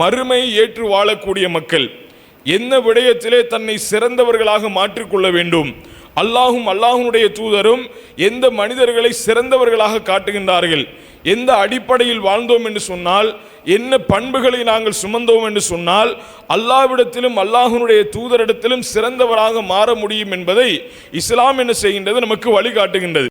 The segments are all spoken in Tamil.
மறுமையை ஏற்று வாழக்கூடிய மக்கள் என்ன விடயத்திலே தன்னை சிறந்தவர்களாக மாற்றிக்கொள்ள வேண்டும்? அல்லாஹும் அல்லாஹுனுடைய தூதரும் எந்த மனிதர்களை சிறந்தவர்களாக காட்டுகின்றார்கள்? எந்த அடிப்படையில் வாழ்ந்தோம் என்று சொன்னால் என்ன பண்புகளை நாங்கள் சுமந்தோம் என்று சொன்னால் அல்லாவிடத்திலும் அல்லாஹுனுடைய தூதரிடத்திலும் சிறந்தவராக மாற முடியும் என்பதை இஸ்லாம் என்ன செய்கின்றது? நமக்கு வழிகாட்டுகின்றது.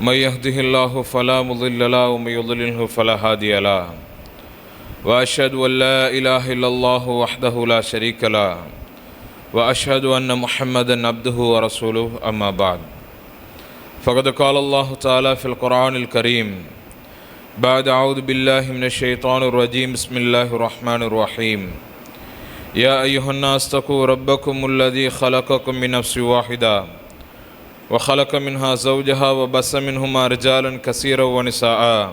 من يهده الله فلا مضل له ومن يضلله فلا هادي له. وأشهد أن لا إله إلا الله وحده لا شريك له. وأشهد أن محمدا عبده ورسوله أما بعد. فقد قال الله تعالى في القرآن الكريم بعد أعوذ بالله من الشيطان الرجيم بسم الله الرحمن الرحيم. يا أيها الناس اتقوا ربكم الذي خلقكم من نفس واحدة. وخلق منها زوجها وبس منهما رجالا كثيرا ونساء.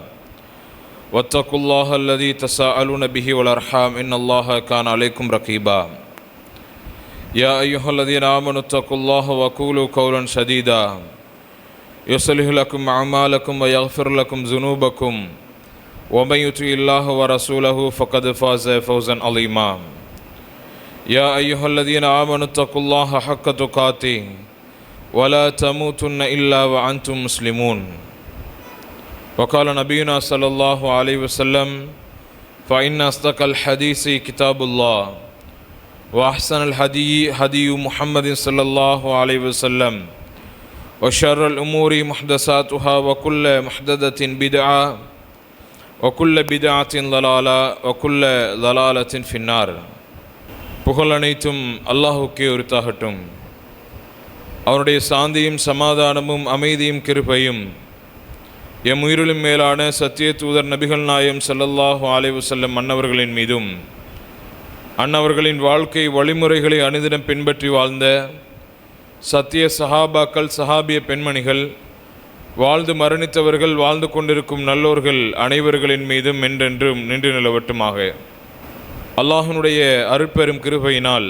واتقوا الله الذي تساءلون به والأرحام. إن الله كان عليكم رقيبا. يا أيها الذين آمنوا اتقوا الله وقولوا قولا سديدا يصلح لكم أعمالكم ويغفر لكم ذنوبكم. ومن يطع الله ورسوله فقد فاز فوزا عظيما. يا أيها الذين آمنوا اتقوا الله حق تقاته. ولا تموتن إلا وأنتم مسلمون وقال نبينا صلى الله عليه وسلم فإن أصدق الحديث كتاب الله وأحسن الهدي هدي محمد صلى الله عليه وسلم وشر الأمور محدثاتها وكل محدثة بدعة وكل بدعة ضلالة وكل ضلالة في النار புகழ் அனைத்தும் அல்லாஹுக்கே உரித்தாகட்டும் அவருடைய சாந்தியும் சமாதானமும் அமைதியும் கிருபையும் எம் உயிரிலும் மேலான சத்திய தூதர் நபிகள் நாயம் சல்லல்லாஹு அலைவு செல்லும் அன்னவர்களின் மீதும் அன்னவர்களின் வாழ்க்கை வழிமுறைகளை அனுதினம் பின்பற்றி வாழ்ந்த சத்திய சஹாபாக்கள் சஹாபிய பெண்மணிகள் வாழ்ந்து மரணித்தவர்கள் வாழ்ந்து கொண்டிருக்கும் நல்லோர்கள் அனைவர்களின் மீதும் என்றென்றும் நின்று நிலவட்டுமாக. அல்லாஹனுடைய அருட்பெரும் கிருபையினால்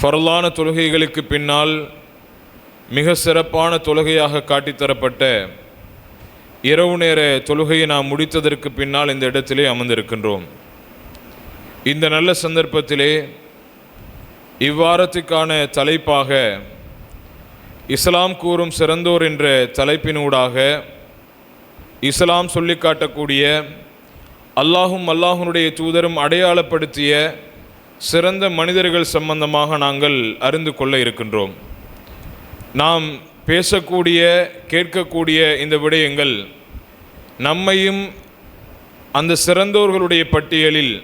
ஃபரலான தொழுகைகளுக்கு பின்னால் மிக சிறப்பான தொழுகையாக காட்டித்தரப்பட்ட இரவு நேர தொழுகையை நாம் முடித்ததற்கு பின்னால் இந்த இடத்திலே அமர்ந்திருக்கின்றோம். இந்த நல்ல சந்தர்ப்பத்திலே இவ்வாரத்துக்கான தலைப்பாக இஸ்லாம் கூறும் சிறந்தோர் என்ற தலைப்பினூடாக இஸ்லாம் சொல்லி காட்டக்கூடிய அல்லாஹும் அல்லாஹுனுடைய தூதரும் அடையாளப்படுத்திய சிறந்த மனிதர்கள் சம்பந்தமாக நாங்கள் அறிந்து கொள்ள இருக்கின்றோம். நாம் பேசக்கூடிய கேட்கக்கூடிய இந்த விடயங்கள் நம்மையும் அந்த சிறந்தோர்களுடைய பட்டியலில்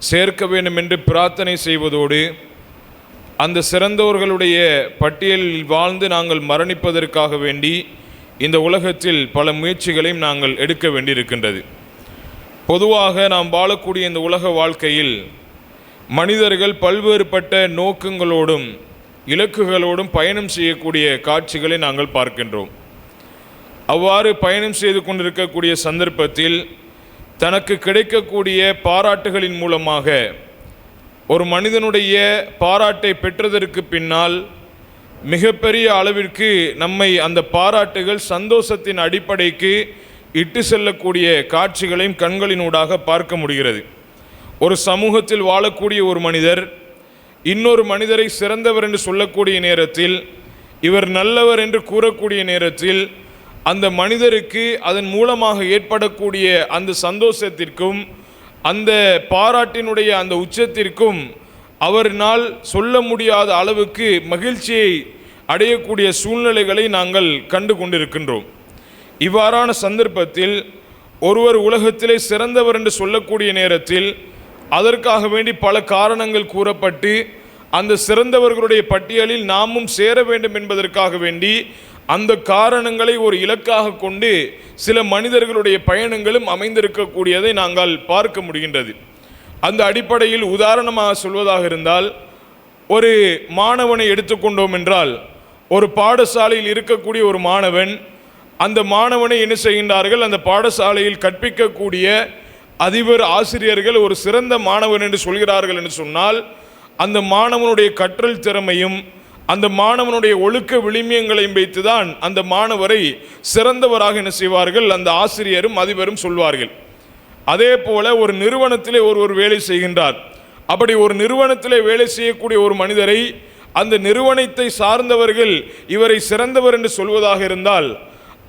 சேர்க்க வேண்டும் என்று பிரார்த்தனை செய்வதோடு அந்த சிறந்தோர்களுடைய பட்டியலில் வாழ்ந்து நாங்கள் மரணிப்பதற்காக வேண்டி இந்த உலகத்தில் பல முயற்சிகளையும் நாங்கள் எடுக்க வேண்டியிருக்கின்றது. பொதுவாக நாம் வாழக்கூடிய இந்த உலக வாழ்க்கையில் மனிதர்கள் பல்வேறுபட்ட நோக்கங்களோடும் இலக்குகளோடும் பயணம் செய்யக்கூடிய காட்சிகளை நாங்கள் பார்க்கின்றோம். அவ்வாறு பயணம் செய்து கொண்டிருக்கக்கூடிய சந்தர்ப்பத்தில் தனக்கு கிடைக்கக்கூடிய பாராட்டுகளின் மூலமாக ஒரு மனிதனுடைய பாராட்டை பெற்றதற்கு பின்னால் மிகப்பெரிய அளவிற்கு நம்மை அந்த பாராட்டுகள் சந்தோஷத்தின் அடிப்படைக்கு இட்டு செல்லக்கூடிய காட்சிகளையும் கண்களினூடாக பார்க்க முடிகிறது. ஒரு சமூகத்தில் வாழக்கூடிய ஒரு மனிதர் இன்னொரு மனிதரை சிறந்தவர் என்று சொல்லக்கூடிய நேரத்தில் இவர் நல்லவர் என்று கூறக்கூடிய நேரத்தில் அந்த மனிதருக்கு அதன் மூலமாக ஏற்படக்கூடிய அந்த சந்தோஷத்திற்கும் அந்த பாராட்டினுடைய அந்த உச்சத்திற்கும் அவரினால் சொல்ல முடியாத அளவுக்கு மகிழ்ச்சியை அடையக்கூடிய சூழ்நிலைகளை நாங்கள் கண்டு கொண்டிருக்கின்றோம். இவ்வாறான சந்தர்ப்பத்தில் ஒருவர் உலகத்திலே சிறந்தவர் என்று சொல்லக்கூடிய நேரத்தில் அதற்காக வேண்டி பல காரணங்கள் கூறப்பட்டு அந்த சிறந்தவர்களுடைய பட்டியலில் நாமும் சேர வேண்டும் என்பதற்காக வேண்டி அந்த காரணங்களை ஒரு இலக்காக கொண்டு சில மனிதர்களுடைய பயணங்களும் அமைந்திருக்கக்கூடியதை நாங்கள் பார்க்க முடிகின்றது. அந்த அடிப்படையில் உதாரணமாக சொல்வதாக இருந்தால் ஒரு மாணவனை எடுத்துக்கொண்டோம் என்றால் ஒரு பாடசாலையில் இருக்கக்கூடிய ஒரு மாணவன் அந்த மாணவனை என்ன செய்கின்றார்கள்? அந்த பாடசாலையில் கற்பிக்கக்கூடிய அதிபர் ஆசிரியர்கள் ஒரு சிறந்த மாணவன் என்று சொல்கிறார்கள் என்று சொன்னால் அந்த மாணவனுடைய கற்றல் திறமையும் அந்த மாணவனுடைய ஒழுக்க விளிமியங்களையும் வைத்துதான் அந்த மாணவரை சிறந்தவராக என்ன செய்வார்கள்? அந்த ஆசிரியரும் அதிபரும் சொல்வார்கள். அதே போல ஒரு நிறுவனத்திலே ஒருவர் வேலை செய்கின்றார். அப்படி ஒரு நிறுவனத்திலே வேலை செய்யக்கூடிய ஒரு மனிதரை அந்த நிறுவனத்தை சார்ந்தவர்கள் இவரை சிறந்தவர் என்று சொல்வதாக இருந்தால்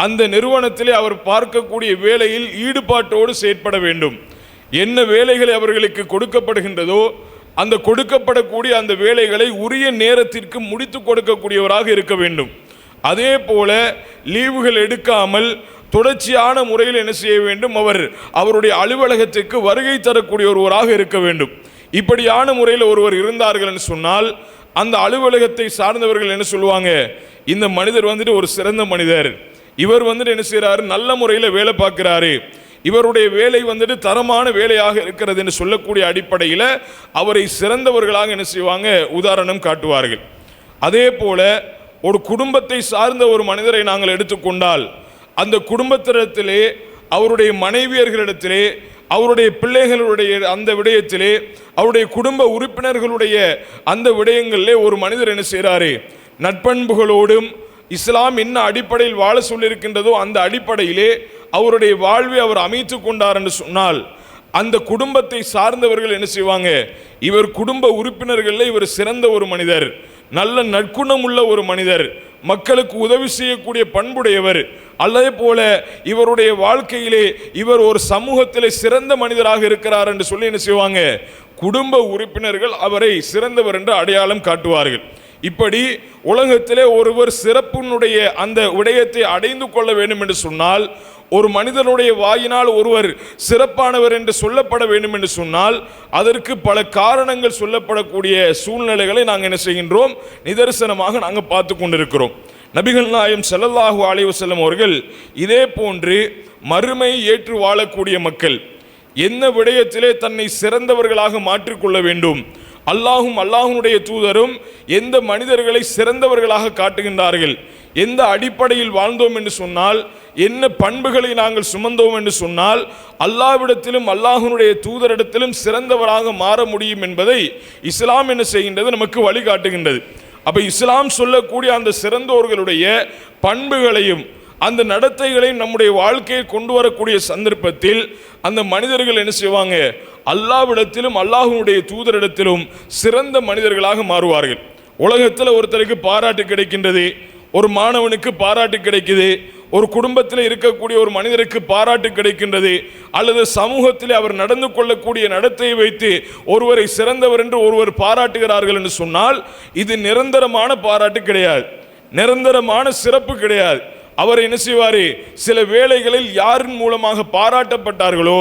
அந்த நிறுவனத்திலே அவர் பார்க்கக்கூடிய வேலையில் ஈடுபாட்டோடு செயற்பட வேண்டும். என்ன வேலைகளை அவர்களுக்கு கொடுக்கப்படுகின்றதோ அந்த கொடுக்கப்படக்கூடிய அந்த வேலைகளை உரிய நேரத்திற்கு முடித்து கொடுக்கக்கூடியவராக இருக்க வேண்டும். அதே போல லீவுகள் எடுக்காமல் தொடர்ச்சியான முறையில் என்ன செய்ய வேண்டும்? அவர் அவருடைய அலுவலகத்திற்கு வருகை தரக்கூடிய ஒருவராக இருக்க வேண்டும். இப்படியான முறையில் ஒருவர் இருந்தார்கள் என்று சொன்னால் அந்த அலுவலகத்தை சார்ந்தவர்கள் என்ன சொல்லுவாங்க? இந்த மனிதர் வந்துட்டு ஒரு சிறந்த மனிதர். இவர் வந்துட்டு என்ன செய்கிறாரு நல்ல முறையில் வேலை பார்க்குறாரு. இவருடைய வேலை வந்துட்டு தரமான வேலையாக இருக்கிறது என்று சொல்லக்கூடிய அடிப்படையில் அவரை சிறந்தவர்களாக என்ன செய்வாங்க? உதாரணம் காட்டுவார்கள். அதே போல ஒரு குடும்பத்தை சார்ந்த ஒரு மனிதரை நாங்கள் எடுத்துக்கொண்டால் அந்த குடும்பத்திடத்திலே அவருடைய மனைவியர்களிடத்திலே அவருடைய பிள்ளைகளுடைய அந்த விடயத்திலே அவருடைய குடும்ப உறுப்பினர்களுடைய அந்த விடயங்களிலே ஒரு மனிதர் என்ன செய்கிறாரு நட்பண்புகளோடும் இஸ்லாம் என்ன அடிப்படையில் வாழ சொல்லியிருக்கின்றதோ அந்த அடிப்படையிலே அவருடைய வாழ்வை அவர் அமைத்து கொண்டார் என்று சொன்னால் அந்த குடும்பத்தை சார்ந்தவர்கள் என்ன செய்வாங்க? இவர் குடும்ப உறுப்பினர்களில் இவர் சிறந்த ஒரு மனிதர் நல்ல நற்குணம் உள்ள ஒரு மனிதர் மக்களுக்கு உதவி செய்யக்கூடிய பண்புடையவர். அதே போல இவருடைய வாழ்க்கையிலே இவர் ஒரு சமூகத்திலே சிறந்த மனிதராக இருக்கிறார் என்று சொல்லி என்ன செய்வாங்க? குடும்ப உறுப்பினர்கள் அவரை சிறந்தவர் என்று அடையாளம் காட்டுவார்கள். இப்படி உலகத்திலே ஒருவர் சிறப்பினுடைய அந்த விடயத்தை அடைந்து கொள்ள வேண்டும் என்று சொன்னால் ஒரு மனிதனுடைய வாயினால் ஒருவர் சிறப்பானவர் என்று சொல்லப்பட வேண்டும் என்று சொன்னால் அதற்கு பல காரணங்கள் சொல்லப்படக்கூடிய சூழ்நிலைகளை நாங்கள் என்ன செய்கின்றோம்? நிதர்சனமாக நாங்கள் பார்த்து கொண்டிருக்கிறோம். நபிகள் நாயம் செல்லல்லாஹு அலைஹி செல்லும் அவர்கள் இதே போன்று மறுமை ஏற்று வாழக்கூடிய மக்கள் என்ன விடயத்திலே தன்னை சிறந்தவர்களாக மாற்றிக்கொள்ள வேண்டும்? அல்லாஹும் அல்லாஹுடைய தூதரும் எந்த மனிதர்களை சிறந்தவர்களாக காட்டுகின்றார்கள்? எந்த அடிப்படையில் வாழ்ந்தோம் என்று சொன்னால் என்ன பண்புகளை நாங்கள் சுமந்தோம் என்று சொன்னால் அல்லாவிடத்திலும் அல்லாஹனுடைய தூதரிடத்திலும் சிறந்தவராக மாற முடியும் என்பதை இஸ்லாம் என்ன செய்கின்றது நமக்கு வழிகாட்டுகின்றது. அப்போ இஸ்லாம் சொல்லக்கூடிய அந்த சிறந்தோர்களுடைய பண்புகளையும் அந்த நடத்தைகளை நம்முடைய வாழ்க்கையில் கொண்டு வரக்கூடிய சந்தர்ப்பத்தில் அந்த மனிதர்கள் என்ன செய்வாங்க? அல்லாவிடத்திலும் அல்லாஹுடைய தூதரிடத்திலும் சிறந்த மனிதர்களாக மாறுவார்கள். உலகத்தில் ஒருத்தருக்கு பாராட்டு கிடைக்கின்றது ஒரு மாணவனுக்கு பாராட்டு கிடைக்குது ஒரு குடும்பத்தில் இருக்கக்கூடிய ஒரு மனிதருக்கு பாராட்டு கிடைக்கின்றது அல்லது சமூகத்தில் அவர் நடந்து கொள்ளக்கூடிய நடத்தையை வைத்து ஒருவரை சிறந்தவர் என்று ஒருவர் பாராட்டுகிறார்கள் என்று சொன்னால் இது நிரந்தரமான பாராட்டு கிடையாது. நிரந்தரமான சிறப்பு கிடையாது. அவர் என்ன செய்வார்? சில வேளைகளில் யாரின் மூலமாக பாராட்டப்பட்டார்களோ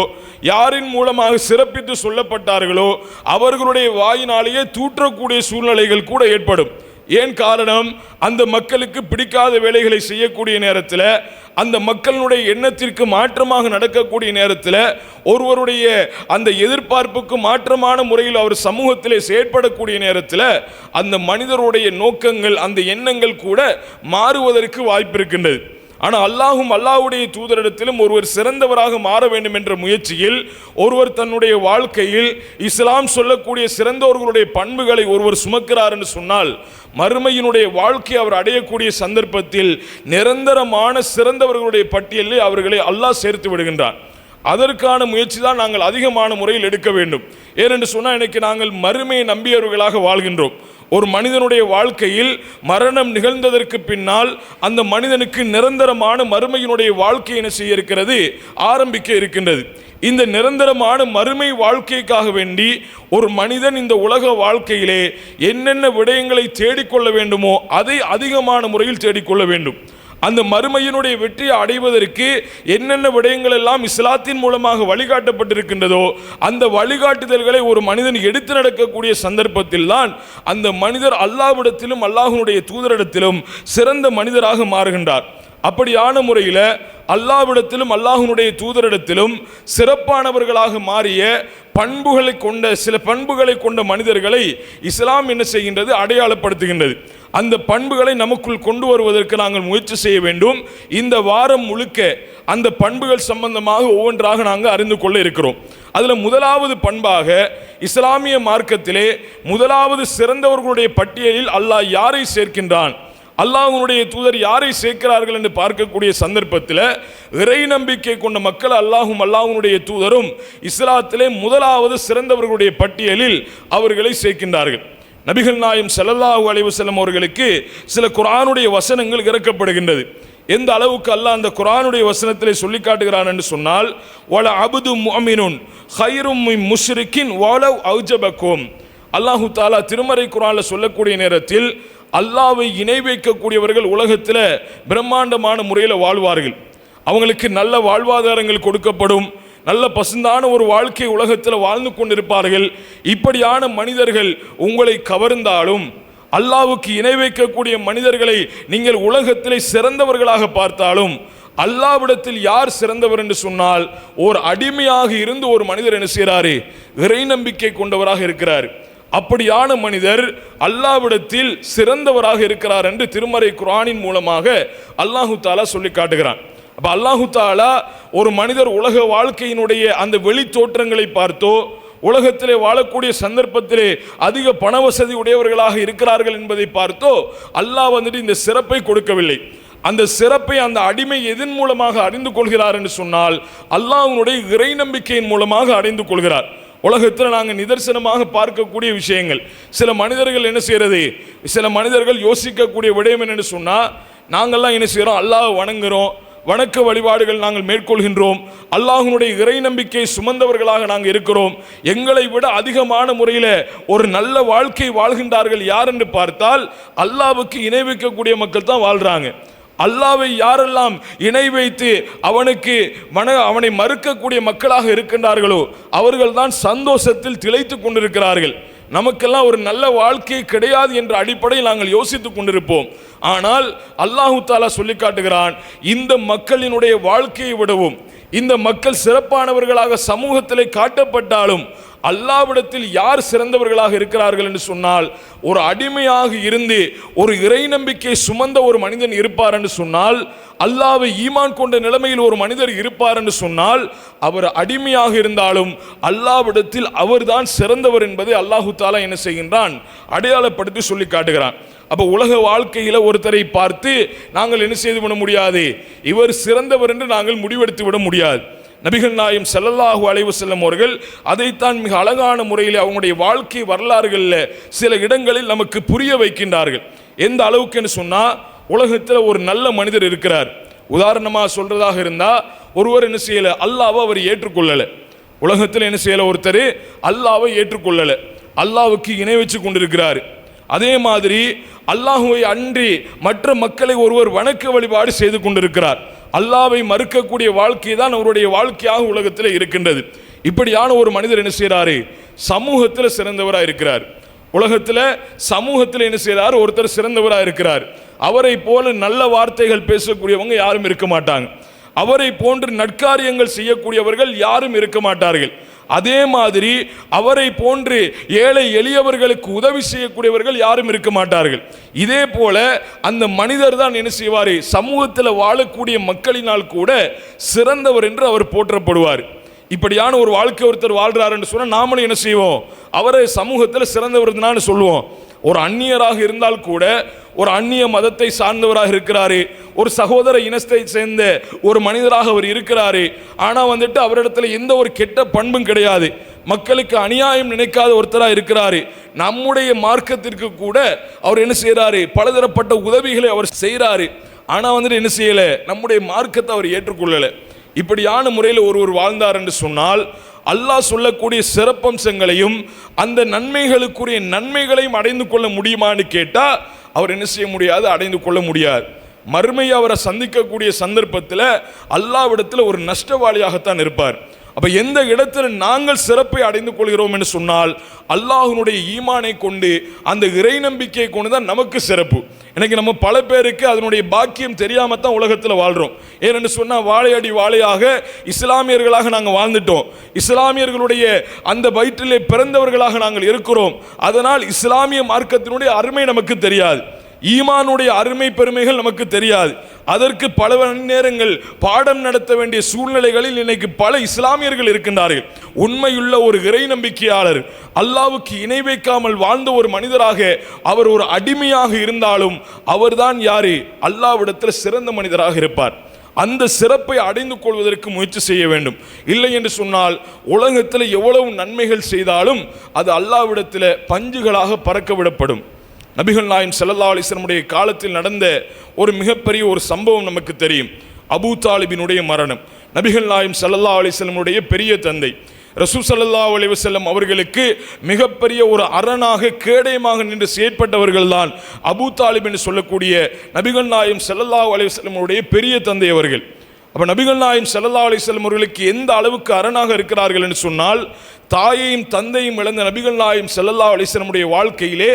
யாரின் மூலமாக சிறப்பித்து சொல்லப்பட்டார்களோ அவர்களுடைய வாயினாலேயே தூற்றக்கூடிய சூழ்நிலைகள் கூட ஏற்படும். ஏன் காரணம்? அந்த மக்களுக்கு பிடிக்காத வேலைகளை செய்யக்கூடிய நேரத்தில் அந்த மக்களுடைய எண்ணத்திற்கு மாற்றமாக நடக்கக்கூடிய நேரத்தில் ஒருவருடைய அந்த எதிர்பார்ப்புக்கு மாற்றமான முறையில் அவர் சமூகத்தில் செயற்படக்கூடிய நேரத்தில் அந்த மனிதருடைய நோக்கங்கள் அந்த எண்ணங்கள் கூட மாறுவதற்கு வாய்ப்பு இருக்கின்றது. ஆனால் அல்லாஹும் அல்லாஹுடைய தூதரிடத்திலும் ஒருவர் சிறந்தவராக மாற வேண்டும் என்ற முயற்சியில் ஒருவர் தன்னுடைய வாழ்க்கையில் இஸ்லாம் சொல்லக்கூடிய சிறந்தவர்களுடைய பண்புகளை ஒருவர் சுமக்கிறார் என்று சொன்னால் மறுமையினுடைய வாழ்க்கை அவர் அடையக்கூடிய சந்தர்ப்பத்தில் நிரந்தரமான சிறந்தவர்களுடைய பட்டியலில் அவர்களை அல்லாஹ் சேர்த்து விடுகின்றார் அதற்கான முயற்சி தான் நாங்கள் அதிகமான முறையில் எடுக்க வேண்டும். ஏனென்று சொன்னால் இன்னைக்கு நாங்கள் மறுமையை நம்பியவர்களாக வாழ்கின்றோம். ஒரு மனிதனுடைய வாழ்க்கையில் மரணம் நிகழ்ந்ததற்கு பின்னால் அந்த மனிதனுக்கு நிரந்தரமான மறுமையினுடைய வாழ்க்கை என செய்ய இருக்கிறது? ஆரம்பிக்க இருக்கின்றது. இந்த நிரந்தரமான மறுமை வாழ்க்கைக்காக வேண்டி ஒரு மனிதன் இந்த உலக வாழ்க்கையிலே என்னென்ன விடயங்களை தேடிக்கொள்ள வேண்டுமோ அதை அதிகமான முறையில் தேடிக்கொள்ள வேண்டும். அந்த மறுமையினுடைய வெற்றியை அடைவதற்கு என்னென்ன விடயங்கள் எல்லாம் இஸ்லாத்தின் மூலமாக வழிகாட்டப்பட்டிருக்கின்றதோ அந்த வழிகாட்டுதல்களை ஒரு மனிதன் எடுத்து நடக்கக்கூடிய சந்தர்ப்பத்தில் தான் அந்த மனிதர் அல்லாவிடத்திலும் அல்லாஹனுடைய தூதரிடத்திலும் சிறந்த மனிதராக மாறுகின்றார். அப்படியான முறையில் அல்லாவிடத்திலும் அல்லாஹுனுடைய தூதரிடத்திலும் சிறப்பானவர்களாக மாறிய பண்புகளை கொண்ட சில பண்புகளை கொண்ட மனிதர்களை இஸ்லாம் என்ன செய்கின்றது? அடையாளப்படுத்துகின்றது. அந்த பண்புகளை நமக்குள் கொண்டு வருவதற்கு நாங்கள் முயற்சி செய்ய வேண்டும். இந்த வாரம் முழுக்க அந்த பண்புகள் சம்பந்தமாக ஒவ்வொன்றாக நாங்கள் அறிந்து கொள்ள இருக்கிறோம். அதில் முதலாவது பண்பாக இஸ்லாமிய மார்க்கத்திலே முதலாவது சிறந்தவர்களுடைய பட்டியலில் அல்லாஹ் யாரை சேர்க்கின்றான்? அல்லாஹனுடைய தூதர் யாரை சேர்க்கிறார்கள் என்று பார்க்கக்கூடிய சந்தர்ப்பத்தில் இறை நம்பிக்கை கொண்ட மக்கள் அல்லாஹும் அல்லாஹனுடைய தூதரும் இஸ்லாத்திலே முதலாவது சிறந்தவர்களுடைய பட்டியலில் அவர்களை சேர்க்கின்றார்கள். நபிகள் நாயம் செல்லல்லாஹு அலைவசல்லம் அவர்களுக்கு சில குரானுடைய வசனங்கள் இறக்கப்படுகின்றது. எந்த அளவுக்கு அல்லாஹ் அந்த குரானுடைய வசனத்திலே சொல்லி காட்டுகிறான் என்று சொன்னால் வல அபுது முஅமினுன் ஹைரும் முஷ்ரிக்கின் ஒலவ் அவுஜபக்கும். அல்லாஹு தாலா திருமறை குரானில் சொல்லக்கூடிய நேரத்தில் அல்லாவை இணை வைக்கக்கூடியவர்கள் உலகத்தில் பிரம்மாண்டமான முறையில் வாழ்வார்கள். அவங்களுக்கு நல்ல வாழ்வாதாரங்கள் கொடுக்கப்படும். நல்ல பசுந்தான ஒரு வாழ்க்கை உலகத்தில் வாழ்ந்து கொண்டிருப்பார்கள். இப்படியான மனிதர்கள் உங்களை கவர்ந்தாலும் அல்லாவுக்கு இணை வைக்கக்கூடிய மனிதர்களை நீங்கள் உலகத்திலே சிறந்தவர்களாக பார்த்தாலும் அல்லாவிடத்தில் யார் சிறந்தவர் என்று சொன்னால் ஓர் அடிமையாக இருந்து ஒரு மனிதர் என்ன செய்கிறாரு இறை நம்பிக்கை கொண்டவராக இருக்கிறார். அப்படியான மனிதர் அல்லாவிடத்தில் சிறந்தவராக இருக்கிறார் என்று திருமறை குரானின் மூலமாக அல்லாஹு தாலா சொல்லி காட்டுகிறான். அப்போ அல்லாஹு தாலா ஒரு மனிதர் உலக வாழ்க்கையினுடைய அந்த வெளித்தோற்றங்களை பார்த்தோ உலகத்திலே வாழக்கூடிய சந்தர்ப்பத்திலே அதிக பண வசதி உடையவர்களாக இருக்கிறார்கள் என்பதை பார்த்தோ அல்லாஹ் வந்துட்டு இந்த சிறப்பை கொடுக்கவில்லை. அந்த சிறப்பை அந்த அடிமை எதன் மூலமாக அறிந்து கொள்கிறார் என்று சொன்னால் அல்லாஹனுடைய இறை நம்பிக்கையின் மூலமாக அறிந்து கொள்கிறார். உலகத்தில் நாங்கள் நிதர்சனமாக பார்க்கக்கூடிய விஷயங்கள். சில மனிதர்கள் என்ன செய்கிறது சில மனிதர்கள் யோசிக்கக்கூடிய விடயம் என்னென்னு சொன்னால் நாங்கள்லாம் என்ன செய்கிறோம் அல்லாஹ் வணங்குறோம். வணக்க வழிபாடுகள் நாங்கள் மேற்கொள்கின்றோம். அல்லாஹனுடைய இறை நம்பிக்கை சுமந்தவர்களாக நாங்கள் இருக்கிறோம். எங்களை விட அதிகமான முறையில் ஒரு நல்ல வாழ்க்கை வாழ்கின்றார்கள் யார் என்று பார்த்தால் அல்லாவுக்கு இணை வைக்கக்கூடிய மக்கள் தான் வாழ்கிறாங்க அல்லாவை யாரெல்லாம் இணை வைத்து அவனுக்கு மன அவனை மறுக்கக்கூடிய மக்களாக இருக்கின்றார்களோ அவர்கள்தான் சந்தோஷத்தில் திளைத்து கொண்டிருக்கிறார்கள். நமக்கெல்லாம் ஒரு நல்ல வாழ்க்கை கிடையாது என்ற அடிப்படையில் நாங்கள் யோசித்துக் கொண்டிருப்போம். ஆனால் அல்லாஹு தாலா சொல்லி காட்டுகிறான் இந்த மக்களினுடைய வாழ்க்கையை விடவும் இந்த மக்கள் சிறப்பானவர்களாக சமூகத்திலே காட்டப்பட்டாலும் அல்லாவிடத்தில் யார் சிறந்தவர்களாக இருக்கிறார்கள் என்று சொன்னால் ஒரு அடிமையாக இருந்து ஒரு இறை நம்பிக்கை சுமந்த ஒரு மனிதன் இருப்பார் என்று சொன்னால் அல்லாவை ஈமான் கொண்ட நிலைமையில் ஒரு மனிதர் இருப்பார் என்று சொன்னால் அவர் அடிமையாக இருந்தாலும் அல்லாவிடத்தில் அவர்தான் சிறந்தவர் என்பதை அல்லாஹு தாலா என்ன செய்கின்றான் அடையாளப்படுத்தி சொல்லி காட்டுகிறான். அப்போ உலக வாழ்க்கையில் ஒருத்தரை பார்த்து நாங்கள் என்ன செய்து விட முடியாது? இவர் சிறந்தவர் என்று நாங்கள் முடிவெடுத்து விட முடியாது. நபிகள் நாயம் செல்லல்லாஹு அழைவு செல்லும் அவர்கள் அதைத்தான் மிக அழகான முறையில் அவங்களுடைய வாழ்க்கை வரலாறுகளில் சில இடங்களில் நமக்கு புரிய வைக்கின்றார்கள். எந்த அளவுக்குன்னு சொன்னால் உலகத்தில் ஒரு நல்ல மனிதர் இருக்கிறார். உதாரணமாக சொல்கிறதாக இருந்தால் ஒருவர் என்ன செய்யலை? அல்லாவை அவர் ஏற்றுக்கொள்ளலை. உலகத்தில் என்ன செய்யலை ஒருத்தர்? அல்லாவை ஏற்றுக்கொள்ளலை. அல்லாவுக்கு இணை வச்சு கொண்டிருக்கிறார். அதே மாதிரி அல்லாஹுவை அன்றி மற்ற மக்களை ஒருவர் வணக்க வழிபாடு செய்து கொண்டிருக்கிறார். அல்லாவை மறுக்கக்கூடிய வாழ்க்கை தான் அவருடைய வாழ்க்கையாக உலகத்தில் இருக்கின்றது. இப்படியான ஒரு மனிதர் என்ன செய்கிறாரு சமூகத்தில் சிறந்தவராக இருக்கிறார். உலகத்தில் சமூகத்தில் என்ன செய்கிறார் ஒருத்தர் சிறந்தவராக இருக்கிறார். அவரை போல நல்ல வார்த்தைகள் பேசக்கூடியவங்க யாரும் இருக்க மாட்டாங்க. அவரை போன்று நற்காரியங்கள் செய்யக்கூடியவர்கள் யாரும் இருக்க மாட்டார்கள். அதே மாதிரி அவரை போன்று ஏழை எளியவர்களுக்கு உதவி செய்யக்கூடியவர்கள் யாரும் இருக்க மாட்டார்கள். இதே போல அந்த மனிதர் தான் என்ன செய்வார்? சமூகத்தில் வாழக்கூடிய மக்களினால் கூட சிறந்தவர் என்று அவர் போற்றப்படுவார். இப்படியான ஒரு வாழ்க்கை ஒருத்தர் வாழ்கிறாருன்னு சொன்னால் நாமளும் என்ன செய்வோம்? அவரை சமூகத்தில் சிறந்தவர் தான் சொல்லுவோம். ஒரு அந்நியராக இருந்தால் கூட ஒரு அந்நிய மதத்தை சார்ந்தவராக இருக்கிறாரு ஒரு சகோதர இனத்தை சேர்ந்த ஒரு மனிதராக அவர் இருக்கிறாரு ஆனால் வந்துட்டு அவரிடத்துல எந்த ஒரு கெட்ட பண்பும் கிடையாது. மக்களுக்கு அநியாயம் நினைக்காத ஒருத்தராக இருக்கிறாரு நம்முடைய மார்க்கத்திற்கு கூட அவர் என்ன செய்கிறாரு பலதரப்பட்ட உதவிகளை அவர் செய்கிறாரு ஆனால் வந்துட்டு என்ன செய்யலை நம்முடைய மார்க்கத்தை அவர் ஏற்றுக்கொள்ளலை. இப்படியான முறையில் ஒருவர் வாழ்ந்தார் என்று சொன்னால் அல்லாஹ் சொல்லக்கூடிய சிறப்பம்சங்களையும் அந்த நன்மைகளுக்குரிய நன்மைகளையும் அடைந்து கொள்ள முடியுமான்னு கேட்டால் அவர் என்ன செய்ய முடியாது? அடைந்து கொள்ள முடியாது. மறுமையை அவரை சந்திக்கக்கூடிய சந்தர்ப்பத்தில் அல்லாவிடத்தில் ஒரு நஷ்டவாளியாகத்தான் இருப்பார். அப்போ எந்த இடத்துல நாங்கள் சிறப்பை அடைந்து கொள்கிறோம் என்று சொன்னால் அல்லாஹ்வினுடைய ஈமானை கொண்டு அந்த இறை நம்பிக்கையை கொண்டு தான் நமக்கு சிறப்பு. எனக்கு நம்ம பல பேருக்கு அதனுடைய பாக்கியம் தெரியாமல் தான் உலகத்தில் வாழ்கிறோம் ஏனென்று சொன்னால் வாழையடி வாழையாக இஸ்லாமியர்களாக நாங்கள் வாழ்ந்துட்டோம். இஸ்லாமியர்களுடைய அந்த வயிற்றிலே பிறந்தவர்களாக நாங்கள் இருக்கிறோம். அதனால் இஸ்லாமிய மார்க்கத்தினுடைய அருமை நமக்கு தெரியாது. ஈமானுடைய அருமை பெருமைகள் நமக்கு தெரியாது. அதற்கு பல மணி நேரங்கள் பாடம் நடத்த வேண்டிய சூழ்நிலைகளில் இன்னைக்கு பல இஸ்லாமியர்கள் இருக்கின்றார்கள். உண்மையுள்ள ஒரு இறை நம்பிக்கையாளர் அல்லாவுக்கு இணை வைக்காமல் வாழ்ந்த ஒரு மனிதராக அவர் ஒரு அடிமையாக இருந்தாலும் அவர்தான் யாரு? அல்லாவிடத்தில் சிறந்த மனிதராக இருப்பார். அந்த சிறப்பை அடைந்து கொள்வதற்கு முயற்சி செய்ய வேண்டும். இல்லை என்று சொன்னால் உலகத்தில் எவ்வளவு நன்மைகள் செய்தாலும் அது அல்லாவிடத்தில் பஞ்சுகளாக பறக்க விடப்படும். நபிகள் நாயம் செல்லல்லா அலைஹி காலத்தில் நடந்த ஒரு மிகப்பெரிய ஒரு சம்பவம் நமக்கு தெரியும். அபு தாலிபினுடைய மரணம். நபிகள் நாயம் செல்லல்லா அலைஹி பெரிய தந்தை. ரசூ சல்லா அலைஹி அவர்களுக்கு மிகப்பெரிய ஒரு அரணாக கேடயமாக நின்று செயற்பட்டவர்கள் தான் அபு தாலிப் என்று சொல்லக்கூடிய நபிகள் நாயம் செல்லல்லா வலைவசெல்லமினுடைய பெரிய தந்தை அவர்கள். அப்போ நபிகள் நாயம் செல்லல்லா அலைஹி வஸல்லம் அவர்களுக்கு எந்த அளவுக்கு அரணாக இருக்கிறார்கள் என்று சொன்னால் தாயையும் தந்தையும் இழந்த நபிகள் நாயம் செல்லல்லா அலைஹி வாழ்க்கையிலே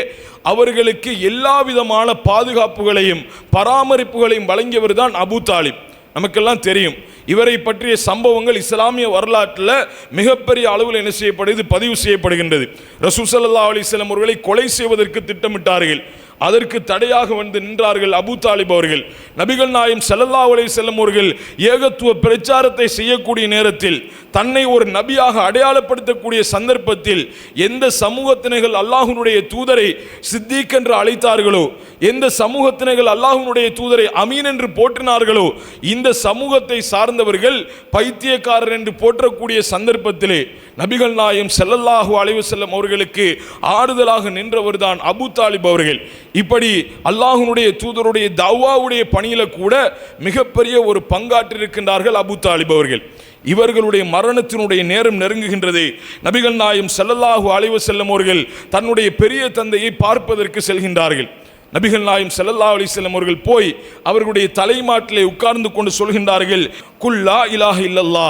அவர்களுக்கு எல்லா விதமான பாதுகாப்புகளையும் பராமரிப்புகளையும் வழங்கியவர் தான் அபூ தாலிப். நமக்கெல்லாம் தெரியும். இவரை பற்றிய சம்பவங்கள் இஸ்லாமிய வரலாற்றில் மிகப்பெரிய அளவில் என்ன செய்யப்படுது பதிவு செய்யப்படுகின்றது. ரசூசல்லா ஸல்லல்லாஹு அவர்களை கொலை செய்வதற்கு திட்டமிட்டார்கள். அதற்கு தடையாக வந்து நின்றார்கள் அபூ தாலிப் அவர்கள். நபிகள் நாயம் செல்லல்லா அலைஹி செல்லும் அவர்கள் ஏகத்துவ பிரச்சாரத்தை செய்யக்கூடிய நேரத்தில் தன்னை ஒரு நபியாக அடையாளப்படுத்தக்கூடிய சந்தர்ப்பத்தில் எந்த சமூகத்தினர்கள் அல்லாஹுனுடைய தூதரை சித்திக் என்று அழைத்தார்களோ எந்த சமூகத்தினர்கள் அல்லாஹுனுடைய தூதரை அமீன் என்று போற்றினார்களோ இந்த சமூகத்தை சார்ந்தவர்கள் பைத்தியக்காரர் என்று போற்றக்கூடிய சந்தர்ப்பத்திலே நபிகள் நாயம் செல்லல்லாஹு அலைவு செல்லும் அவர்களுக்கு ஆறுதலாக நின்றவர் தான் அபூ தாலிப் அவர்கள். இப்படி அல்லாஹுனுடைய தூதருடைய தவ்வாவுடைய பணியில் கூட மிகப்பெரிய ஒரு பங்காற்றிருக்கின்றார்கள் அபு தாலிப் அவர்கள். இவர்களுடைய மரணத்தினுடைய நேரம் நெருங்குகின்றது. நபிகள் நாயம் செல்லல்லாஹு அலைவு செல்லும் அவர்கள் தன்னுடைய பெரிய தந்தையை பார்ப்பதற்கு செல்கின்றார்கள். நபிகள் நாயம் செல்லல்லா அலி செல்லும் அவர்கள் போய் அவர்களுடைய தலைமாட்டிலே உட்கார்ந்து கொண்டு சொல்கின்றார்கள் குல்லா இலாஹ இல்லல்லா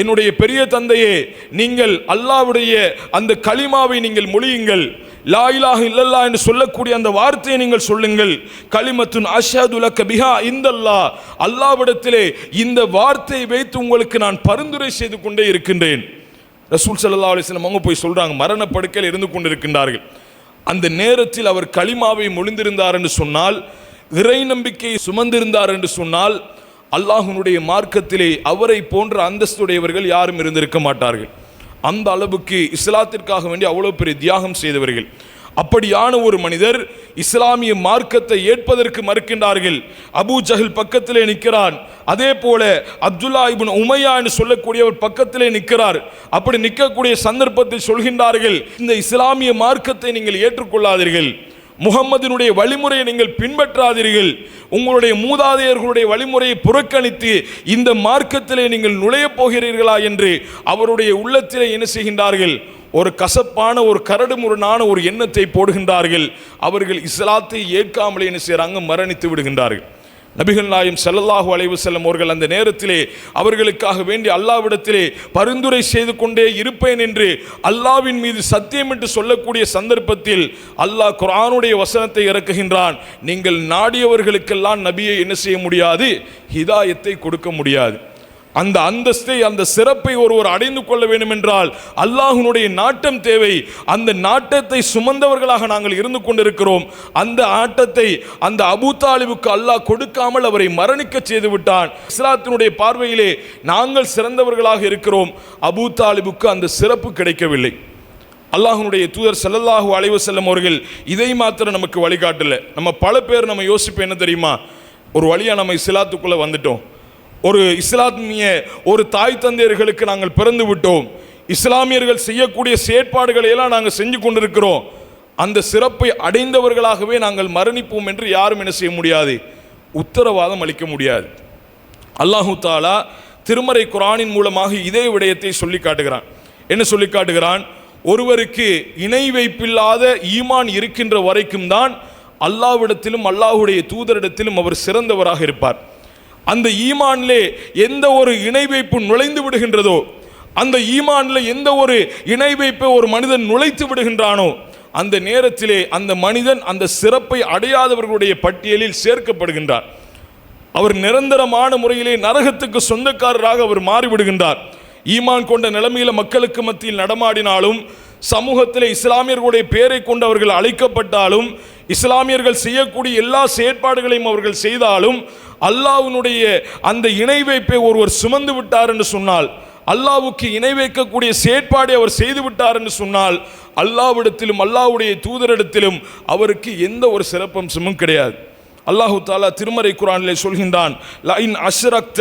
என்னுடைய பெரிய தந்தையே நீங்கள் அல்லாஹ்வுடைய அந்த களிமாவை நீங்கள் மொழியுங்கள். லாயிலாக இல்லல்லா என்று சொல்லக்கூடிய அந்த வார்த்தையை நீங்கள் சொல்லுங்கள். களிமத்துன் அஷஹது லக்க பிஹா இந்தல்லாஹ். அல்லாஹ்விடத்திலே இந்த வார்த்தையை வைத்து உங்களுக்கு நான் பரிந்துரை செய்து கொண்டே இருக்கின்றேன். ரசூல் சல்லா அலிஸ்லம் அவங்க போய் சொல்கிறாங்க மரணப்படுக்கையில் இருந்து கொண்டிருக்கின்றார்கள். அந்த நேரத்தில் அவர் களிமாவை மொழிந்திருந்தார் என்று சொன்னால் இறை நம்பிக்கையை சுமந்திருந்தார் என்று சொன்னால் அல்லாஹுனுடைய மார்க்கத்திலே அவரை போன்ற அந்தஸ்துடையவர்கள் யாரும் இருந்திருக்க மாட்டார்கள். அந்த அளவுக்கு இஸ்லாத்திற்காக வேண்டி அவ்வளோ பெரிய தியாகம் செய்தவர்கள். அப்படியான ஒரு மனிதர் இஸ்லாமிய மார்க்கத்தை ஏற்பதற்கு மறுக்கின்றார்கள். அபூ ஜஹில் பக்கத்திலே நிற்கிறான். அதே போல அப்துல்லா இபின் உமையா என்று சொல்லக்கூடியவர் பக்கத்திலே நிற்கிறார். அப்படி நிற்கக்கூடிய சந்தர்ப்பத்தில் சொல்கின்றார்கள் இந்த இஸ்லாமிய மார்க்கத்தை நீங்கள் ஏற்றுக்கொள்ளாதீர்கள். முகம்மதினுடைய வழிமுறையை நீங்கள் பின்பற்றாதீர்கள். உங்களுடைய மூதாதையர்களுடைய வழிமுறையை புறக்கணித்து இந்த மார்க்கத்திலே நீங்கள் நுழையப் போகிறீர்களா என்று அவருடைய உள்ளத்திலே என்ன செய்கின்றார்கள்? ஒரு கசப்பான ஒரு கரடுமுரடான ஒரு எண்ணத்தை போடுகின்றார்கள். அவர்கள் இஸ்லாத்தை ஏற்காமலே என்ன செய்கிறாங்க? மரணித்து விடுகின்றார்கள். நபிகள் நாயம் செல்லல்லாஹு அலைவு செல்லும் அவர்கள் அந்த நேரத்திலே அவர்களுக்காக வேண்டி அல்லாவிடத்திலே பரிந்துரை செய்து கொண்டே இருப்பேன் என்று அல்லாவின் மீது சத்தியம் என்று சொல்லக்கூடிய சந்தர்ப்பத்தில் அல்லாஹ் குரானுடைய வசனத்தை இறக்குகின்றான். நீங்கள் நாடியவர்களுக்கெல்லாம் நபியை என்ன செய்ய முடியாது? ஹிதாயத்தை கொடுக்க முடியாது. அந்த அந்தஸ்தை அந்த சிறப்பை ஒருவர் அடைந்து கொள்ள வேண்டும் என்றால் அல்லாஹ்வினுடைய நாட்டம் தேவை. அந்த நாட்டத்தை சுமந்தவர்களாக நாங்கள் இருந்து கொண்டிருக்கிறோம். அந்த ஆட்டத்தை அந்த அபூ தாலிபுக்கு அல்லாஹ் கொடுக்காமல் அவரை மரணிக்க செய்து விட்டான். இஸ்லாத்தினுடைய பார்வையிலே நாங்கள் சிறந்தவர்களாக இருக்கிறோம். அபு தாலிபுக்கு அந்த சிறப்பு கிடைக்கவில்லை. அல்லாஹனுடைய தூதர் செல்லல்லாஹு அலைவு செல்லும் அவர்கள் இதை மாத்திரம் நமக்கு வழிகாட்டலை. நம்ம பல பேர் நம்ம யோசிப்போம் என்ன தெரியுமா? ஒரு வழியாக நம்ம இஸ்லாத்துக்குள்ளே வந்துட்டோம். ஒரு இஸ்லாமிய ஒரு தாய் தந்தையர்களுக்கு நாங்கள் பிறந்து விட்டோம். இஸ்லாமியர்கள் செய்யக்கூடிய செயற்பாடுகளை எல்லாம் நாங்கள் செஞ்சு கொண்டிருக்கிறோம். அந்த சிறப்பை அடைந்தவர்களாகவே நாங்கள் மரணிப்போம் என்று யாரும் என்ன செய்ய முடியாது. உத்தரவாதம் அளிக்க முடியாது. அல்லாஹு தாலா திருமறை குரானின் மூலமாக இதே விடயத்தை சொல்லி காட்டுகிறான். என்ன சொல்லி காட்டுகிறான்? ஒருவருக்கு இணை வைப்பில்லாத ஈமான் இருக்கின்ற வரைக்கும் தான் அல்லாவிடத்திலும் அல்லாஹுடைய தூதரிடத்திலும் அவர் சிறந்தவராக இருப்பார். அந்த ஈமான்லே எந்த ஒரு இணை வைப்பு நுழைந்து விடுகின்றதோ அந்த ஈமான்ல எந்த ஒரு இணை வைப்பை ஒரு மனிதன் நுழைத்து விடுகின்றானோ அந்த நேரத்திலே அந்த மனிதன் அந்த சிறப்பை அடையாதவர்களுடைய பட்டியலில் சேர்க்கப்படுகின்றார். அவர் நிரந்தரமான முறையிலே நரகத்துக்கு சொந்தக்காரராக அவர் மாறிவிடுகின்றார். ஈமான் கொண்ட நிலைமையில மக்களுக்கு மத்தியில் நடமாடினாலும் சமூகத்தில் இஸ்லாமியர்களுடைய பெயரை கொண்டு அவர்கள் அழைக்கப்பட்டாலும் இஸ்லாமியர்கள் செய்யக்கூடிய எல்லா செயற்பாடுகளையும் அவர்கள் செய்தாலும் அல்லாவுனுடைய அந்த இணை வைப்பை ஒருவர் சுமந்து விட்டார் என்று சொன்னால் அல்லாவுக்கு இணை வைக்கக்கூடிய செயற்பாடை அவர் செய்து விட்டார் என்று சொன்னால் அல்லாவிடத்திலும் அல்லாவுடைய தூதரிடத்திலும் அவருக்கு எந்த ஒரு சிறப்பம்சமும் கிடையாது. அல்லாஹு தாலா திருமறை குரானிலே சொல்கின்றான் லைன் அஷ்ரக்த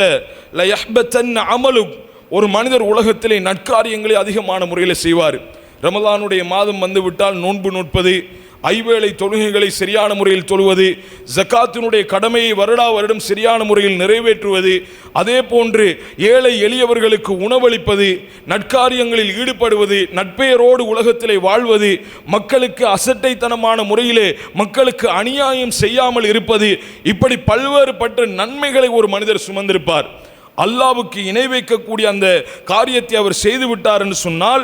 லயஹ்பத்தன் அமலும் ஒரு மனிதர் உலகத்திலே நற்காரியங்களை அதிகமான முறையில் செய்வார். ரமலானுடைய மாதம் வந்துவிட்டால் நோன்பு நோட்பது ஐவேளை தொழுகைகளை சரியான முறையில் தொழுவது ஜக்காத்தினுடைய கடமையை வருடா வருடம் சரியான முறையில் நிறைவேற்றுவது அதே போன்று ஏழை எளியவர்களுக்கு உணவளிப்பது நற்காரியங்களில் ஈடுபடுவது நட்பெயரோடு உலகத்திலே வாழ்வது மக்களுக்கு அசட்டைத்தனமான முறையிலே மக்களுக்கு அநியாயம் செய்யாமல் இருப்பது இப்படி பல்வேறுபட்ட நன்மைகளை ஒரு மனிதர் சுமந்திருப்பார். அல்லாவுக்கு இணை வைக்கக்கூடிய அந்த காரியத்தை அவர் செய்து விட்டார் என்று சொன்னால்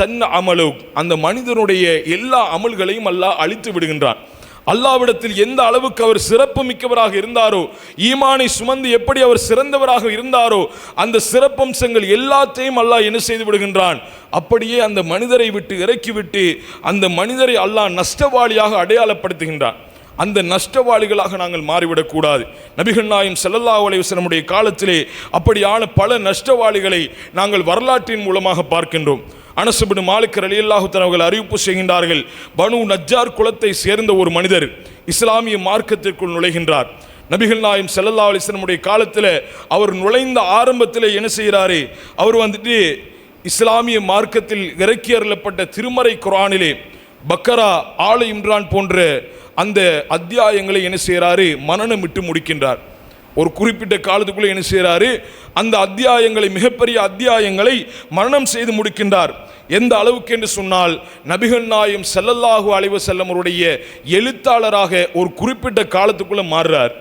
தன் அமலு அந்த மனிதனுடைய எல்லா அமல்களையும் அல்லாஹ் அழித்து விடுகின்றான். அல்லாவிடத்தில் எந்த அளவுக்கு அவர் சிறப்பு மிக்கவராக இருந்தாரோ ஈமானை சுமந்து எப்படி அவர் சிறந்தவராக இருந்தாரோ அந்த சிறப்பம்சங்கள் எல்லாத்தையும் அல்லாஹ் என்ன செய்து விடுகின்றான்? அப்படியே அந்த மனிதரை விட்டு இறக்கிவிட்டு அந்த மனிதரை அல்லாஹ் நஷ்டவாளியாக அடையாளப்படுத்துகின்றான். அந்த நஷ்டவாளிகளாக நாங்கள் மாறிவிடக்கூடாது. நபிகள் நாயம் செல்லல்லா அலைவசனமுடைய காலத்திலே அப்படியான பல நஷ்டவாளிகளை நாங்கள் வரலாற்றின் மூலமாக பார்க்கின்றோம். அனசுபின் மாலிக் அலி அல்லாஹுத்தன் அவர்கள் அறிவிப்பு செய்கின்றார்கள் பனு நஜ்ஜார் குலத்தை சேர்ந்த ஒரு மனிதர் இஸ்லாமிய மார்க்கத்திற்குள் நுழைகின்றார். நபிகள் நாயம் செல்லல்லா அலிஸ்லமுடைய காலத்தில் அவர் நுழைந்த ஆரம்பத்தில் என்ன செய்கிறாரு? அவர் வந்துட்டு இஸ்லாமிய மார்க்கத்தில் இறக்கி அருளப்பட்ட திருமறை குரானிலே பக்கரா ஆலை இம்ரான் போன்ற அந்த அத்தியாயங்களை என்ன செய்கிறாரு மனநமிட்டு முடிக்கின்றார். ஒரு குறிப்பிட்ட காலத்துக்குள்ளே என்ன செய்கிறாரு அந்த அத்தியாயங்களை மிகப்பெரிய அத்தியாயங்களை மரணம் செய்து முடிக்கின்றார். எந்த அளவுக்கு என்று சொன்னால் நபிகள் நாயும் செல்லல்லாஹு அலைவ செல்லமருடைய எழுத்தாளராக ஒரு குறிப்பிட்ட காலத்துக்குள்ளே மாறுறார்.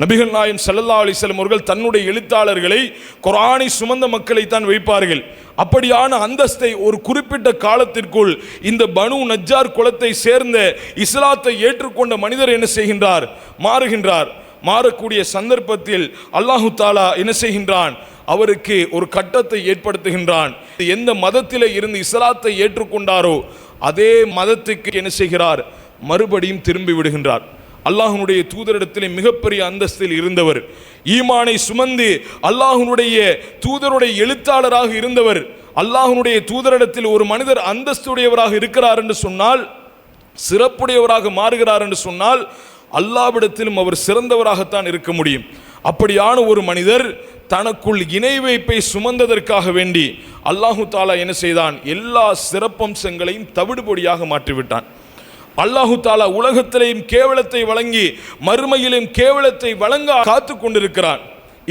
நபிகள் நாயம் சல்லல்லா அலிஸ்லம் அவர்கள் தன்னுடைய எழுத்தாளர்களை குரானை சுமந்த மக்களை தான் வைப்பார்கள் அப்படியான அந்தஸ்தை ஒரு குறிப்பிட்ட காலத்திற்குள் இந்த பனு நஜ்ஜார் குலத்தை சேர்ந்த இஸ்லாத்தை ஏற்றுக்கொண்ட மனிதர் என்ன செய்கின்றார்? மாறுகின்றார். மாறக்கூடிய சந்தர்ப்பத்தில் அல்லாஹு தாலா என்ன செய்கின்றான்? அவருக்கு ஒரு கட்டத்தை ஏற்படுத்துகின்றான். எந்த மதத்தில் இருந்து இஸ்லாத்தை ஏற்றுக்கொண்டாரோ அதே மதத்துக்கு என்ன செய்கிறார்? மறுபடியும் திரும்பி விடுகின்றார். அல்லாஹனுடைய தூதரிடத்திலே மிகப்பெரிய அந்தஸ்தில் இருந்தவர். ஈமானை சுமந்து அல்லாஹனுடைய தூதருடைய எழுத்தாளராக இருந்தவர். அல்லாஹனுடைய தூதரிடத்தில் ஒரு மனிதர் அந்தஸ்துடையவராக இருக்கிறார் என்று சொன்னால் சிறப்புடையவராக மாறுகிறார் என்று சொன்னால் அல்லாவிடத்திலும் அவர் சிறந்தவராகத்தான் இருக்க முடியும். அப்படியான ஒரு மனிதர் தனக்குள் இணை வைப்பை சுமந்ததற்காக வேண்டி அல்லாஹு தாலா என்ன செய்தான்? எல்லா சிறப்பம்சங்களையும் தவிடுபொடியாக மாற்றிவிட்டான். அல்லாஹு தாலா உலகத்திலேயும் கேவலத்தை வழங்கி மறுமையிலும் கேவலத்தை வழங்க காத்து கொண்டிருக்கிறான்.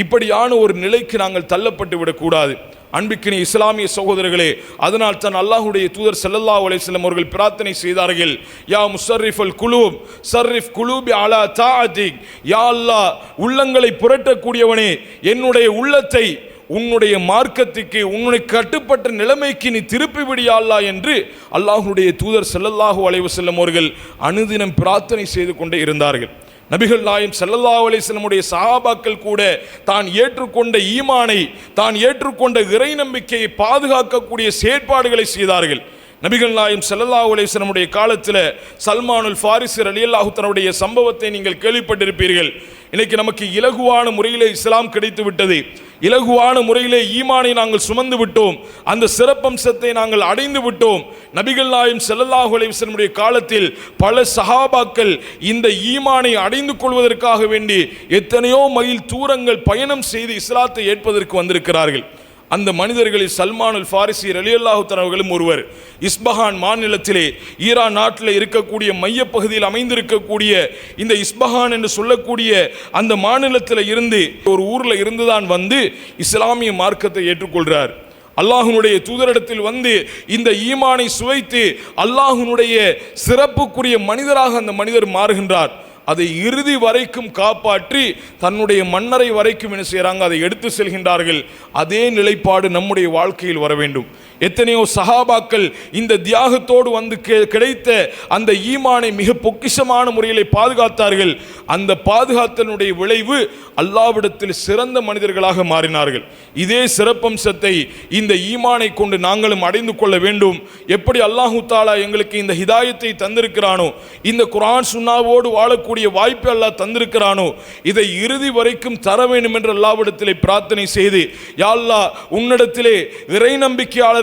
இப்படியான ஒரு நிலைக்கு நாங்கள் தள்ளப்பட்டு விடக்கூடாது. அன்பிக்கினி இஸ்லாமிய சகோதரர்களே அதனால் தான் அல்லாஹுடைய தூதர் செல்லல்லா அலையம் அவர்கள் பிரார்த்தனை செய்தார்கள். யா முசர்ரிஃப் அல் குலூப் சர்ரிஃப் குலூபி அலா தாஅதிக். யா அல்லாஹ் உள்ளங்களை புரட்டக்கூடியவனே என்னுடைய உள்ளத்தை உன்னுடைய மார்க்கத்துக்கு உன்னுடைய கட்டுப்பட்ட நிலைமைக்கு நீ திருப்பி விடியா என்று அல்லாஹுடைய தூதர் செல்லல்லாஹு அலைவு செல்லும் அவர்கள் அனுதினம் பிரார்த்தனை செய்து கொண்டே இருந்தார்கள். நபிகள் நாயம் செல்லல்லா அலிஸ்லமுடைய சஹாபாக்கள் கூட தான் ஏற்றுக்கொண்ட ஈமானை தான் ஏற்றுக்கொண்ட இறை நம்பிக்கையை பாதுகாக்கக்கூடிய செயற்பாடுகளை செய்தார்கள். நபிகள் நாயம் செல்லல்லா அலிஸ்லமுடைய காலத்தில் சல்மானுல் ஃபாரிசர் அலி அல்லாஹுத்தனுடைய சம்பவத்தை நீங்கள் கேள்விப்பட்டிருப்பீர்கள். இன்னைக்கு நமக்கு இலகுவான முறையிலே இஸ்லாம் கிடைத்து விட்டது இலகுவான முறையிலே ஈமானை நாங்கள் சுமந்து விட்டோம். அந்த சிறப்பம்சத்தை நாங்கள் அடைந்து விட்டோம். நபிகள் நாயம் செல்லல்லாஹு அலைவசனுடைய காலத்தில் பல சஹாபாக்கள் இந்த ஈமானை அடைந்து கொள்வதற்காக வேண்டி எத்தனையோ மைல் தூரங்கள் பயணம் செய்து இஸ்லாத்தை ஏற்பதற்கு வந்திருக்கிறார்கள். அந்த மனிதர்களில் சல்மானுல் ஃபாரிசி ரலியல்லாஹு அவர்களும் ஒருவர். இஸ்பஹான் மாநிலத்திலே ஈரான் நாட்டில் இருக்கக்கூடிய மையப்பகுதியில் அமைந்திருக்கக்கூடிய இந்த இஸ்பஹான் என்று சொல்லக்கூடிய அந்த மாநிலத்தில் இருந்து ஒரு ஊரில் இருந்துதான் வந்து இஸ்லாமிய மார்க்கத்தை ஏற்றுக்கொள்கிறார் அல்லாஹுனுடைய தூதரிடத்தில் வந்து இந்த ஈமானை சுவைத்து அல்லாஹுனுடைய சிறப்புக்குரிய மனிதராக அந்த மனிதர் மாறுகின்றார். அதை இறுதி வரைக்கும் காப்பாற்றி தன்னுடைய மன்னரை வரைக்கும் என்ன செய்கிறாங்க அதை எடுத்து செல்கின்றார்கள். அதே நிலைப்பாடு நம்முடைய வாழ்க்கையில் வர வேண்டும். எத்தனையோ சஹாபாக்கள் இந்த தியாகத்தோடு வந்து கிடைத்த அந்த ஈமானை மிக பொக்கிஷமான முறையில் பாதுகாத்தார்கள். அந்த பாதுகாத்தனுடைய விளைவு அல்லாவிடத்தில் சிறந்த மனிதர்களாக மாறினார்கள். இதே சிறப்பம்சத்தை இந்த ஈமானை கொண்டு நாங்களும் அடைந்து கொள்ள வேண்டும். எப்படி அல்லாஹு தாலா எங்களுக்கு இந்த ஹிதாயத்தை தந்திருக்கிறானோ இந்த குரான் சுண்ணாவோடு வாழக்கூடிய வாய்ப்பு அல்லாஹ் தந்திருக்கிறானோ இதை இறுதி வரைக்கும் தர வேண்டும் என்று அல்லாவிடத்திலே பிரார்த்தனை செய்து யாழ்லா உன்னிடத்திலே உன்னிடத்திலே இறை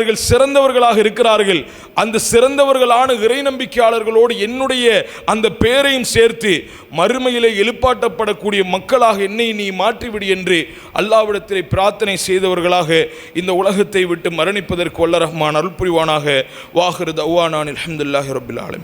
அவர்கள் சிறந்தவர்களாக இருக்கிறார்கள். அந்த சிறந்தவர்களான இறை நம்பிக்கையாளர்களோடு என்னுடைய அந்த பெயரையும் சேர்த்து மறுமையிலே எழுப்பாட்டப்படக்கூடிய மக்களாக என்னை நீ மாற்றிவிடு என்று அல்லாவிடத்திலே பிரார்த்தனை செய்தவர்களாக இந்த உலகத்தை விட்டு மரணிப்பதற்கு வல்ல ரஹ்மான் அருள் புரிவானாக. வாஹிரு தவானான் அல்ஹம்துலில்லாஹி ரபில் ஆலமி